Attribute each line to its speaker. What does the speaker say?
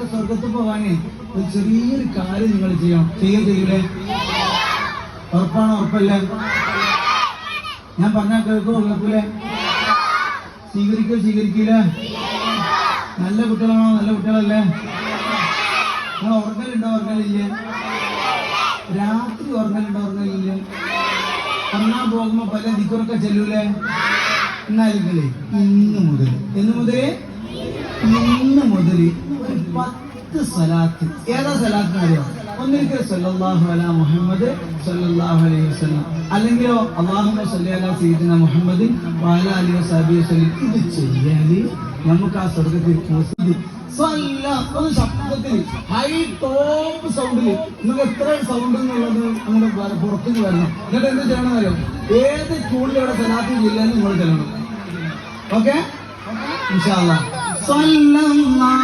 Speaker 1: നിങ്ങൾക്ക് സ്വർഗത്തിൽ പോകാനേ ഒരു ചെറിയൊരു കാര്യം നിങ്ങൾ ചെയ്യാം. ചെയ്യാൻ ചെയ്യൂലേ ഉറപ്പാണോ ഉറപ്പല്ലേ? ഞാൻ പറഞ്ഞാൽ കേൾക്കോ കേൾക്കൂലേ സ്വീകരിക്കോ സ്വീകരിക്കൂല? നല്ല കുട്ടികളാണോ നല്ല കുട്ടികളല്ലേ? നിങ്ങൾ ഉറങ്ങലുണ്ടോ ഉറങ്ങലില്ലേ? രാത്രി ഉറങ്ങലുണ്ടോ ഉറങ്ങലില്ലേ? ഉറങ്ങാൻ പോകുമ്പോ പല ദിക്കുറൊക്കെ ചെല്ലൂലേ? എന്നായിരിക്കില്ലേ? ഇന്ന് മുതൽ. എന്ന് ഇന്ന് മുതൽ പത്ത് സലാത്ത്. ഏതാ സലാത്ത് അറിയാം മുഹമ്മദ് അലൈഹി അല്ലെങ്കിലോ അലാ ശബ്ദത്തിൽ ഹൈ എത്ര ഏത് ইনশাআল্লাহ। সাল্লাল্লাহু